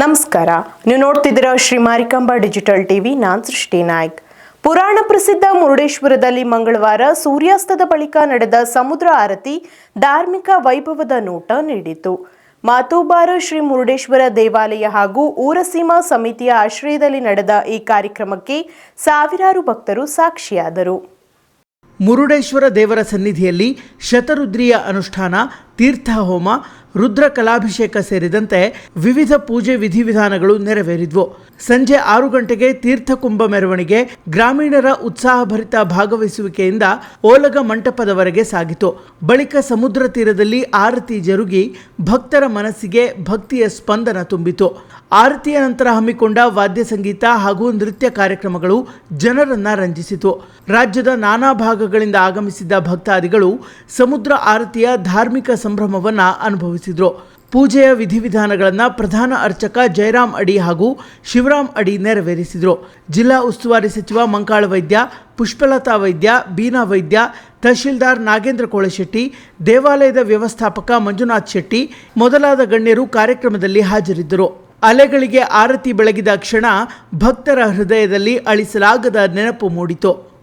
ನಮಸ್ಕಾರ. ನೀವು ನೋಡ್ತಿದ್ದೀರಾ ಶ್ರೀ ಮಾರಿಕಾಂಬಾ ಡಿಜಿಟಲ್ ಟಿವಿ, ನಾನ್ ಸೃಷ್ಟಿ ನಾಯ್ಕ್. ಪುರಾಣ ಪ್ರಸಿದ್ಧ ಮುರುಡೇಶ್ವರದಲ್ಲಿ ಮಂಗಳವಾರ ಸೂರ್ಯಾಸ್ತದ ಬಳಿಕ ನಡೆದ ಸಮುದ್ರ ಆರತಿ ಧಾರ್ಮಿಕ ವೈಭವದ ನೋಟ ನೀಡಿತು. ಮಾತೂಬಾರ ಶ್ರೀ ಮುರುಡೇಶ್ವರ ದೇವಾಲಯ ಹಾಗೂ ಊರಸೀಮಾ ಸಮಿತಿಯ ಆಶ್ರಯದಲ್ಲಿ ನಡೆದ ಈ ಕಾರ್ಯಕ್ರಮಕ್ಕೆ ಸಾವಿರಾರು ಭಕ್ತರು ಸಾಕ್ಷಿಯಾದರು. ಮುರುಡೇಶ್ವರ ದೇವರ ಸನ್ನಿಧಿಯಲ್ಲಿ ಶತರುದ್ರಿಯ ಅನುಷ್ಠಾನ ತೀರ್ಥ ಹೋಮ ರುದ್ರ ಕಲಾಭಿಷೇಕ ಸೇರಿದಂತೆ ವಿವಿಧ ಪೂಜೆ ವಿಧಿವಿಧಾನಗಳು ನೆರವೇರಿದ್ವು. ಸಂಜೆ ಆರು ಗಂಟೆಗೆ ತೀರ್ಥಕುಂಭ ಮೆರವಣಿಗೆ ಗ್ರಾಮೀಣರ ಉತ್ಸಾಹಭರಿತ ಭಾಗವಹಿಸುವಿಕೆಯಿಂದ ಓಲಗ ಮಂಟಪದವರೆಗೆ ಸಾಗಿತು. ಬಳಿಕ ಸಮುದ್ರ ತೀರದಲ್ಲಿ ಆರತಿ ಜರುಗಿ ಭಕ್ತರ ಮನಸ್ಸಿಗೆ ಭಕ್ತಿಯ ಸ್ಪಂದನ ತುಂಬಿತು. ಆರತಿಯ ನಂತರ ಹಮ್ಮಿಕೊಂಡ ವಾದ್ಯ ಸಂಗೀತ ಹಾಗೂ ನೃತ್ಯ ಕಾರ್ಯಕ್ರಮಗಳು ಜನರನ್ನ ರಂಜಿಸಿತು. ರಾಜ್ಯದ ನಾನಾ ಭಾಗಗಳಿಂದ ಆಗಮಿಸಿದ್ದ ಭಕ್ತಾದಿಗಳು ಸಮುದ್ರ ಆರತಿಯ ಧಾರ್ಮಿಕ ಸಂಭ್ರಮವನ್ನ ಅನುಭವಿಸಿದ್ರು. ಪೂಜೆಯ ವಿಧಿವಿಧಾನಗಳನ್ನು ಪ್ರಧಾನ ಅರ್ಚಕ ಜಯರಾಮ್ ಅಡಿ ಹಾಗೂ ಶಿವರಾಮ್ ಅಡಿ ನೆರವೇರಿಸಿದರು. ಜಿಲ್ಲಾ ಉಸ್ತುವಾರಿ ಸಚಿವ ಮಂಕಾಳ ವೈದ್ಯ, ಪುಷ್ಪಲತಾ ವೈದ್ಯ, ಬೀನಾ ವೈದ್ಯ, ತಹಶೀಲ್ದಾರ್ ನಾಗೇಂದ್ರ ಕೋಳಶೆಟ್ಟಿ, ದೇವಾಲಯದ ವ್ಯವಸ್ಥಾಪಕ ಮಂಜುನಾಥ್ ಶೆಟ್ಟಿ, ಮೊದಲಾದ ಗಣ್ಯರು ಕಾರ್ಯಕ್ರಮದಲ್ಲಿ ಹಾಜರಿದ್ದರು. ಅಲೆಗಳಿಗೆ ಆರತಿ ಬೆಳಗಿದ ಕ್ಷಣ ಭಕ್ತರ ಹೃದಯದಲ್ಲಿ ಅಳಿಸಲಾಗದ ನೆನಪು ಮೂಡಿತು.